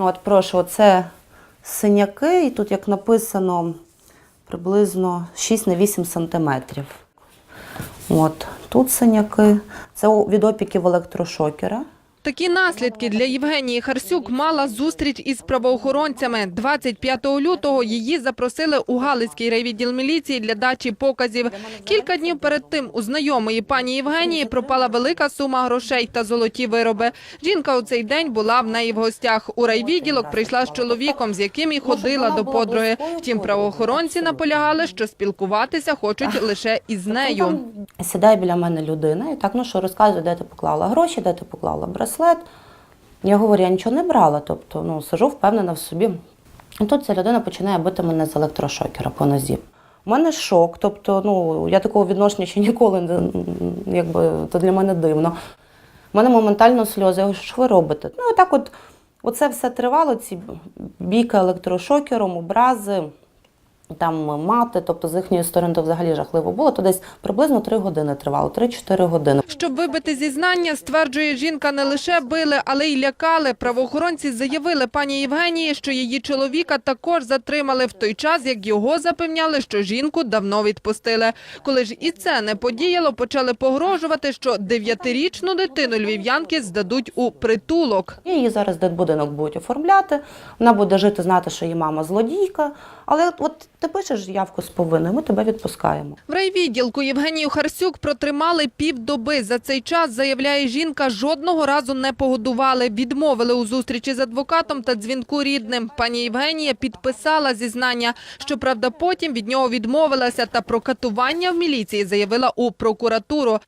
От, прошу, це синяки, і тут, як написано, приблизно 6 на 8 сантиметрів. От, тут синяки. Це від опіків електрошокера. Такі наслідки для Євгенії Харсюк мала зустріч із правоохоронцями. 25 лютого її запросили у Галицький райвідділ міліції для дачі показів. Кілька днів перед тим у знайомої пані Євгенії пропала велика сума грошей та золоті вироби. Жінка у цей день була в неї в гостях. У райвідділок прийшла з чоловіком, з яким і ходила до подруги. Втім, правоохоронці наполягали, що спілкуватися хочуть лише із нею. Сідає біля мене людина і так, ну що, розказує, де ти поклала гроші, де ти поклала браслет. Я говорю, я нічого не брала, тобто ну, сижу впевнена в собі. І тут ця людина починає бити мене з електрошокера по нозі. У мене шок, тобто ну, я такого відношення ще ніколи не якби, то для мене дивно. У мене моментально сльози. Я що ви робите? Ну, так от, оце все тривало, ці бійки електрошокером, образи, там мати, тобто з їхньої сторони то взагалі жахливо було, то десь приблизно 3 години тривало, 3-4 години. Щоб вибити зізнання, стверджує жінка, не лише били, але й лякали. Правоохоронці заявили пані Євгенії, що її чоловіка також затримали в той час, як його запевняли, що жінку давно відпустили. Коли ж і це не подіяло, почали погрожувати, що дев'ятирічну дитину львів'янки здадуть у притулок. Її зараз дитбудинок будуть оформляти. Вона буде жити, знати, що її мама злодійка. Але от ти пишеш явку з повинною, ми тебе відпускаємо. В райвідділку Євгенію Харсюк протримали півдоби. За цей час, заявляє жінка, жодного разу не погодували. Відмовили у зустрічі з адвокатом та дзвінку рідним. Пані Євгенія підписала зізнання. Щоправда, потім від нього відмовилася та про катування в міліції заявила у прокуратуру.